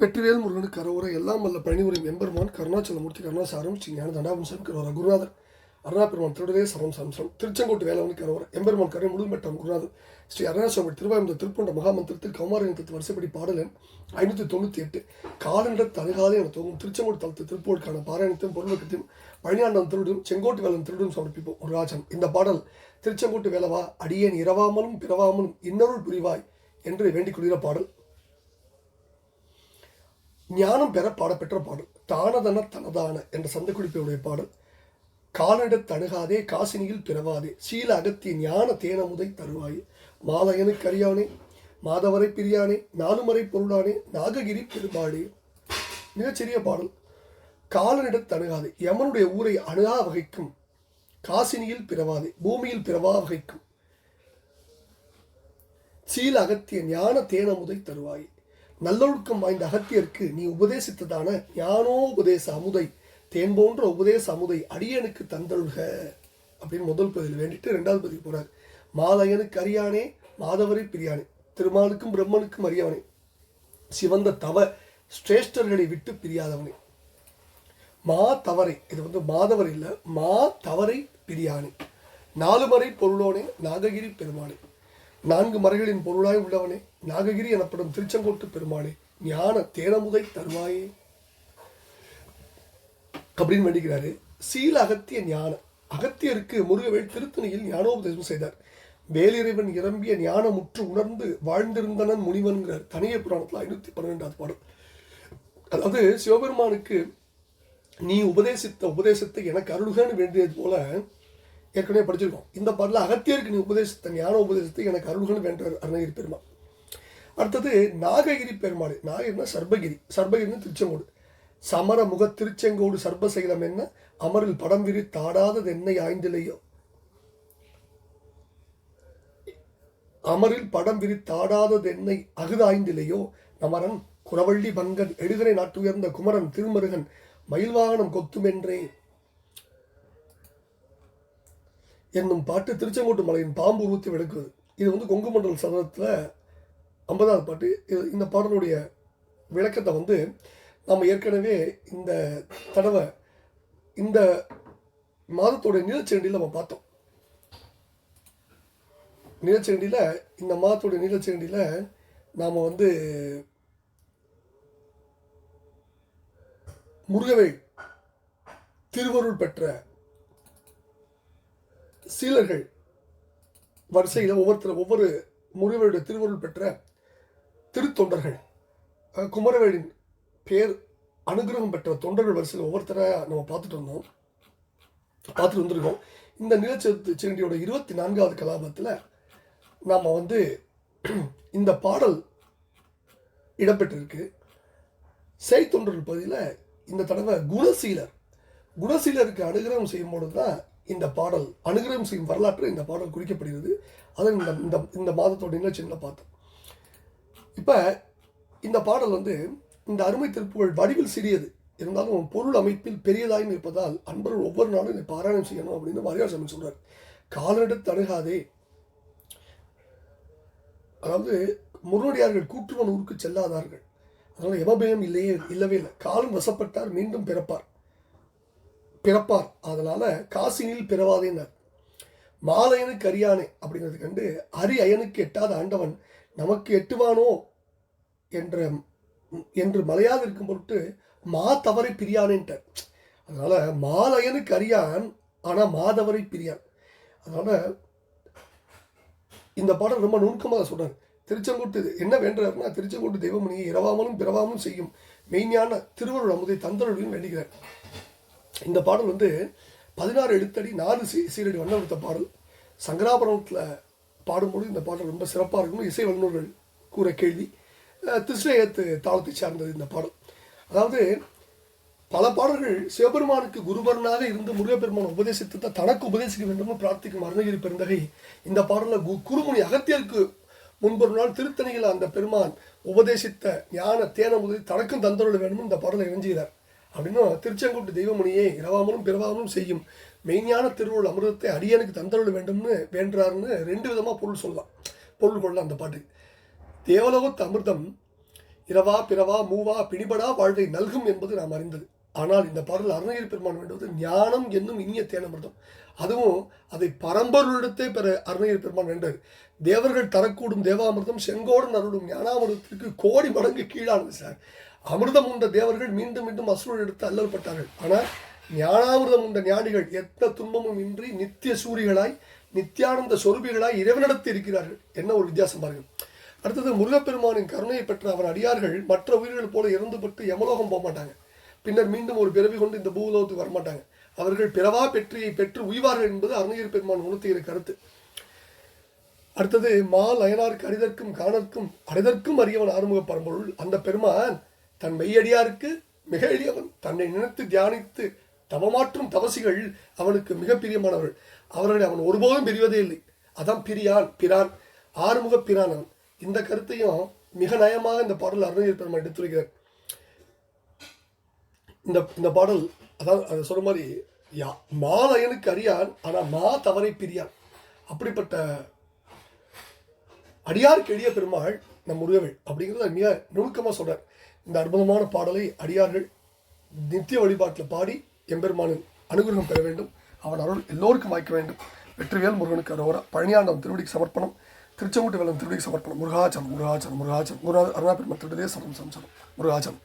வெற்றிவேல் முருகன் கரவுரை எல்லாம் வல்ல பழனிபுரம் எம்பெருமான் கருணாச்சலமூர்த்தி கருணாசாரம் ஸ்ரீ ஞான தண்டாபுரம் கரோரா குருநாதர் அருணா பெருமான் திருடரே சரம் சம்சம் திருச்செங்கோட்டு வேலவனுக்கு கரோரா எம்பெருமான் கரை முழுமட்டம் குருநாதர். ஸ்ரீ அருணாசுவாமி திருவாயுந்த திருப்பண்ட மகாமந்திரத்தில் கௌமாரத்தில் வரிசைப்படி பாடலன் ஐநூற்றி தொண்ணூற்றி எட்டு. காலநிட தனகாலே என தோங்கும் திருச்செங்கோடு தளத்து திருப்போருக்கான பாராயணத்தையும் பொருளுக்கத்தையும் பழனியாண்டம் திருடும் செங்கோட்டு வேலன் திருடும் சமர்ப்பிப்போம். ஒரு ராஜன். இந்த பாடல் திருச்செங்கோட்டு வேலவா அடியேன் இரவாமலும் பிறவாமலும் இன்னொரு புரிவாய் என்று வேண்டிக் கொள்கிற பாடல். ஞானம் பெற பாடப்பெற்ற பாடல். தானதன தனதான என்ற சந்த பாடல். காலனிடத் தணுகாதே காசினியில் பிறவாதே. சீல அகத்திய ஞான தேனமுதை தருவாயே. மாலையனுக்கு அறியானே மாதவரை பிரியானே நாலுமறை பொருளானே நாககிரி பெருமாளே. மிகச்சிறிய பாடல். காலனிடத் தணுகாதே. யமனுடைய ஊரை அணுகா வகைக்கும் காசினியில் பிறவாதே. பூமியில் பிறவா வகைக்கும். சீல அகத்திய ஞான தேனமுதை தருவாயே. நல்லொழுக்கம் வாய்ந்த அகத்தியருக்கு நீ உபதேசித்ததான ஞானோபதேச அமுதை தேன் போன்ற உபதேச அமுதை அடியனுக்கு தந்தொழுக அப்படின்னு முதல் பதில் வேண்டிட்டு ரெண்டாவது பதிவு போறார். மாலையனுக்கு அறியானே மாதவரை பிரியானே திருமாலுக்கும் பிரம்மனுக்கும் அறியானே சிவந்த தவ ஸ்ரேஷ்டர்களை விட்டு பிரியாதவனே. மா தவறை இது வந்து மாதவர் இல்லை மா தவறை பிரியானே. நாலு மறை பொருளோனே நாககிரி பெருமானே. நான்கு மறைகளின் பொருளாய் உள்ளவனே. நாககிரி எனப்படும் திருச்செங்கோட்டு பெருமானே ஞான தேனமுதை தருவாயே. அப்படின்னு வேண்டிக்கிறாரு சீல அகத்திய ஞான. அகத்தியருக்கு முருகவேல் திருத்தணியில் ஞானோபதேசம் செய்தார். வேலிறைவன் இறம்பிய ஞானமுற்று உணர்ந்து வாழ்ந்திருந்தனன் முனிவன்கிறார். தனிய புராணத்தில் ஐநூற்றி பன்னிரெண்டாவது பாடல். அதாவது சிவபெருமானுக்கு நீ உபதேசித்த உபதேசத்தை எனக்கு அருள்கன்னு வேண்டியது போல ஏற்கனவே படிச்சிருக்கோம். இந்த பாடல அகத்தியருக்கு நீ உபதேசித்த ஞான உபதேசத்தை எனக்கு அருள்கன்னு வேண்டார் அருணகிரி பெருமாள் அடுத்தது நாககிரி பெருமாள். நாககிரினா சர்பகிரி. சர்பகிரினு திருச்செங்கோடு. சமர முக திருச்செங்கோடு சர்பசைலம் என்ன? அமரில் படம் விரி தாடாதது என்னை ஆய்ந்திலையோ. அமரில் படம் விரி தாடாதது என்னை அகுதாய்ந்திலையோ நமரன் குறவள்ளி பங்கன் எடுகரை நாட்டுயர்ந்த குமரன் திருமருகன் மயில்வாகனம் கொத்துமென்றே. என்னும் பாட்டு திருச்செங்கோட்டு மலையின் பாம்பு உருவத்தை விளக்குவது. இது வந்து கொங்கு மண்டல் சதனத்தில் ஐம்பதாவது பாட்டு. இது இந்த பாடலுடைய விளக்கத்தை வந்து நம்ம ஏற்கனவே இந்த தடவை இந்த மாதத்தோட நீலச்செண்டியில் நம்ம பார்த்தோம். நீலச்செண்டியில் இந்த மாதத்தோட நீலச்செண்டியில் நாம் வந்து முருகவை திருவருள் பெற்ற சீலர்கள் வரிசையில் ஒவ்வொருத்தர் ஒவ்வொரு முருகனுடைய திருவருள் பெற்ற திருத்தொண்டர்கள். குமரவேலின் பேர் அனுகிரகம் பெற்ற தொண்டர்கள் வரிசையில் ஒவ்வொருத்தரை நம்ம பார்த்துட்டு வந்தோம். பார்த்துட்டு வந்திருக்கோம். இந்த நிலச்சத்து செண்டியோட இருபத்தி நான்காவது கலாபத்தில் நாம் வந்து இந்த பாடல் இடம்பெற்றிருக்கு. செய்தொண்டர்கள் பகுதியில் இந்த தடவை குணசீலர். குணசீலருக்கு அனுகிரகம் செய்யும் பொழுது தான் இந்த பாடல் அனுகிரகம் செய்யும் வரலாற்று இந்த பாடல் குறிக்கப்படுகிறது. அதை இந்த இந்த இந்த மாதத்தோட நிகழ்ச்சியில் பார்த்தோம் இப்போ இந்த பாடல் வந்து இந்த அருமை திருப்புகள் வடிவில் சிறியது. இருந்தாலும் பொருள் அமைப்பில் பெரியதாயும் இருப்பதால் அன்பர்கள் ஒவ்வொரு நாளும் இதை பாராயணம் செய்யணும் அப்படின்னு வாரியார் சாமி சொல்கிறார் காலனிடத்து அணுகாதே அதாவது முருகடியார்கள் கூற்றுவன் ஊருக்கு செல்லாதார்கள். அதனால் எமபயம் இல்லையே இல்லவே இல்லை. காலம் வசப்பட்டார் மீண்டும் பிறப்பார். பிறப்பார். அதனால் காசினில் பிறவாதேனர். மாலையனுக்கு அறியானே அப்படிங்கிறது கண்டு அரி அயனுக்கு எட்டாத ஆண்டவன் நமக்கு எட்டுவானோ? என்ற என்று மலையாக இருக்கும் பொருட்டு மா தவறை பிரியானேன்ட்டார். அதனால் மாலையனுக்கு அறியான் ஆனால் மாதவரை பிரியான். அதனால் இந்த பாடல் ரொம்ப நுணுக்கமாக சொல்கிறார் திருச்செங்கோட்டு என்ன வேண்டுறாருன்னா திருச்செங்கோட்டு தெய்வமணியை இரவாமலும் பிறவாமலும் செய்யும் மெய்ஞான திருவருள் அமுதை தந்தருளையும் வேண்டுகிறார். இந்த பாடல் வந்து பதினாறு எழுத்தடி நாலு சீ சீரடி வண்ணெடுத்த பாடல். சங்கராபுரத்தில் பாடும்போது இந்த பாடல் ரொம்ப சிறப்பாக இருக்கும்னு இசை வல்லுநர்கள் கூற கேள்வி. திஸ்ரேயத்து தாளத்தை சார்ந்தது இந்த பாடல். அதாவது பல பாடல்கள் சிவபெருமானுக்கு குருபரனாக இருந்து முருகப்பெருமான் உபதேசித்து தான் தனக்கு உபதேசிக்க வேண்டும் பிரார்த்திக்கும் அருணகிரி பெருந்தகை இந்த பாடலில் கு குருமுனி அகத்தியருக்கு முன்பொரு நாள் திருத்தணியில் அந்த பெருமான் உபதேசித்த ஞான தேன முதலி தனக்கும் தந்தருள வேண்டும் இந்த பாடலை இறைஞ்சுகிறார் அப்படின்னு திருச்செங்கோட்டு தெய்வமணியே இரவாமலும் பிறவாமலும் செய்யும் மெய்ஞான திருவுள் அமிர்தத்தை அடியனுக்கு தந்தருள வேண்டும்னு வேண்டுறாருன்னு ரெண்டு விதமாக பொருள் சொல்லலாம். பொருள் கொள்ளலாம் அந்த பாட்டு. தேவலோகத்து அமிர்தம் இரவா பிறவா மூவா பிடிபடா வாழ்வை நல்கும் என்பது நாம் அறிந்தது. ஆனால் இந்த பாடல் அருணகிரி பெருமான் வேண்டுவது ஞானம் என்னும் இனிய தேனமிர்தம் அதுவும் அதை பரம்பொருளிடத்தே பெற அருணகிரி பெருமான் வேண்டார். தேவர்கள் தரக்கூடும் தேவாமிர்தம் செங்கோடன் அருளும் ஞானாமிர்தத்திற்கு கோடி மடங்கு கீழானது சார். அமிர்தம் உண்ட தேவர்கள் மீண்டும் மீண்டும் அசுரன் எடுத்து அல்லல்பட்டார்கள் ஆனால் ஞானாமிர்தம் உண்ட ஞானிகள் எத்த துன்பமும் இன்றி நித்திய சூரிகளாய் நித்தியானந்த சொருபிகளாய் இறைவனிடத்து இருக்கிறார்கள். என்ன ஒரு வித்தியாசம் பாருங்கள். அடுத்தது முருகப்பெருமானின் கருணையை பெற்ற அவர் அடியார்கள் மற்ற உயிர்கள் போல இறந்துபட்டு யமலோகம் போக மாட்டாங்க. பின்னர் மீண்டும் ஒரு பிறவி கொண்டு இந்த பூலோகத்துக்கு வரமாட்டாங்க அவர்கள் பிறவா பெற்றியை பெற்று உய்வார்கள் என்பது அருணகிரி பெருமான் உணர்த்துகிற கருத்து. அடுத்தது மா அயனாருக்கு அரிதற்கும் காணற்கும் அடைதற்கும் அறியவன் ஆறுமுக பரம்பொருள். அந்த பெருமான் தன் மெய்யடியாருக்கு மிக எளியவன். தன்னை நினைத்து தியானித்து தவமாற்றும் தவசிகள் அவனுக்கு மிக பிரியமானவர்கள். அவர்களை அவன் ஒருபோதும் பிரிவதே இல்லை. அதான் பிரியான் பிரான் ஆறுமுக பிரான் அவன். இந்த கருத்தையும் மிக நயமாக இந்த பாடல் அருணகிரி பெருமான் எடுத்துரைக்கிறார். இந்த இந்த பாடல் அதாவது அதை சொல்ற மாதிரி யா மாலயனுக்கு அறியான் ஆனால் மா தவறை பிரியான். அப்படிப்பட்ட அடியாருக்கு எளிய பெருமாள் நம் முருகவேள் அப்படிங்கிறத மிக நுணுக்கமாக சொல்கிறார் இந்த அற்புதமான பாடலை அடியார்கள் நித்திய வழிபாட்டில் பாடி எம்பெருமானின் அனுகிரகம் பெற வேண்டும். அவன் அருள் எல்லோருக்கும் வாய்க்க வேண்டும். வெற்றிவேல் முருகனுக்கு அரோரா. பழனியாண்டம் திருவடிக்கு சமர்ப்பணம். திருச்செங்கோட்டு வேலம் திருவடிக்கு சமர்ப்பணம். முருகாச்சலம் முருகாச்சலம் முருகாச்சலம். முருகா அருணா பெருமாள் திருடதே சரம் சரம் சரம் முருகாச்சலம்.